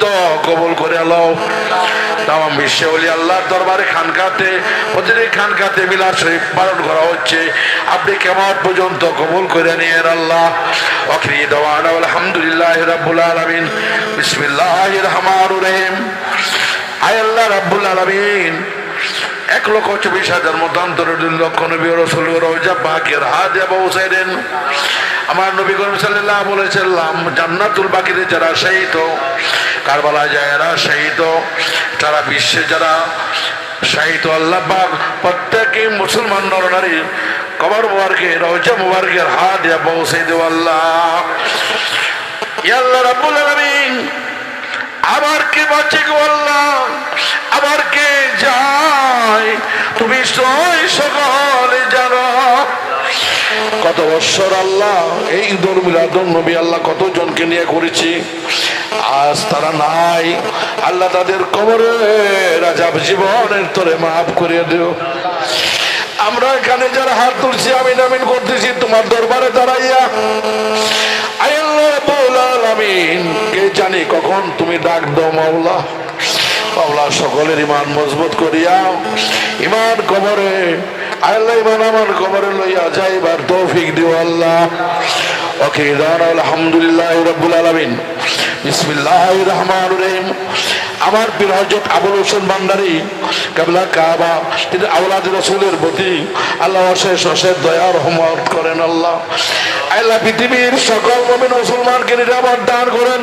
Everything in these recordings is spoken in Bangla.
পর্যন্ত কবুল করে আলো তাম বিশ্বে বলি, আল্লাহর দরবারে খানকাতে, প্রতিটি খানকাতে মিলাদ শরীফ পালন করা হচ্ছে। আপনি কেমন পর্যন্ত কবুল করে নিয়ে আল্লাহ? অখরি দেওয়ান আলহামদুলিল্লাহ রাবুল আলমিন। বিসমিল্লাহ রহমান রহিম। আয় আল্লাহ রাবুল আলামিন। এক লক্ষ চব্বিশ হাজার মতান্তর দুই লক্ষ নবী রসুল রোজা পাকের হাত দেন আমার নবী করিম সাল্লাল্লাহ বলেছিলাম জান্নাতুল বাকিতে যারা শহীদ কারবালা যারা শহীদ তারা বিশ্বে যারা শহীদ, আল্লাহ প্রত্যেকে মুসলমান নরনারী, কবর মুবারকে রোজা মুবারকের হাত পৌঁছে আল্লাহ। আল্লাহ রাব্বুল আলামিন। সই সকলে জানো কত বৎসর আল্লাহ এই ঈদুল নবী আল্লাহ কতজনকে নিয়ে করেছি? আজ তারা নাই। আল্লাহ তাদের কবরে রাজাব জীবনের তোরে মাফ করিয়ে দিও। আমরা এখানে যারা হাত তুলছি আমি নামিন করতেছি, তোমার দরবারে দাঁড়াইয়া। আল্লাহ আলামিন, কে জানি কখন তুমি ডাক দাও মাওলা। মাওলা, সকলের ইমান মজবুত করিয়া ইমান কবরে, আল্লাহ ইমান আমার কবরে লইয়া যাইবার তৌফিক দিও আল্লাহ। ওকে দান আলহামদুলিল্লাহ রাব্বুল আলামিন। বিসমিল্লাহির রহমানির রহিম। আমার পীর হজরত আবুল হোসেন ভান্ডারী, কাবলা কাবা, তিনি আওলাদ রসুলের প্রতি আল্লাহ অশেষ অশেষ দয়া, রহমত করেন আল্লাহ। আল্লাহ পৃথিবীর সকল মমিন মুসলমানকে নিরাপদ দান করেন।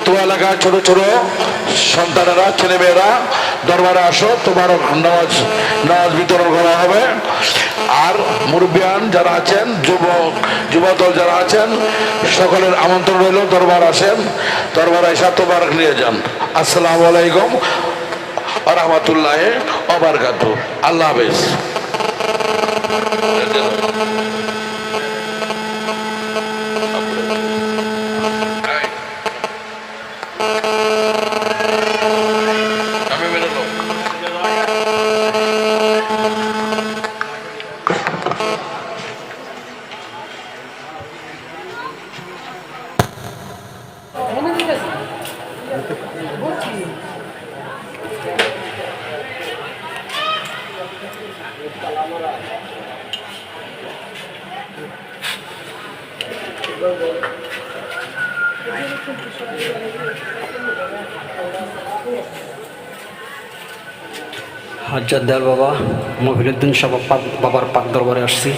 উত্তর এলাকার ছোট ছোট সন্তানেরা, ছেলেমেয়েরা, দরবারে আসো, তোমার নামাজ নামাজ বিতরণ করা হবে। আর মুরব্বিয়ান যারা আছেন, যুবক, যুবদল যারা আছেন, সকলের আমন্ত্রণ রইল, দরবার আসেন, দরবার এসা তোমার নিয়ে যান। আসসালামু আলাইকুম রহমতুল্লাহ অবরকাত আল্লাহ হাফেজ। হাজার দেয়াল বাবা মহিনুদ্দিন সাহ বাবার পাক দরবারে আসছি।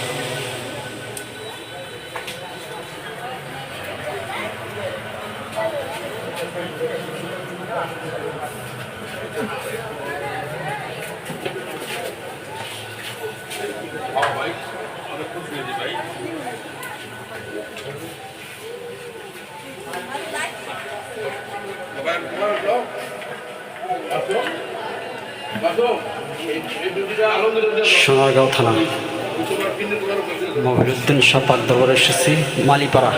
সোনারগাঁও থানা। মহিনুদ্দিন সাহ পাক দরবারে এসেছি মালিপাড়া।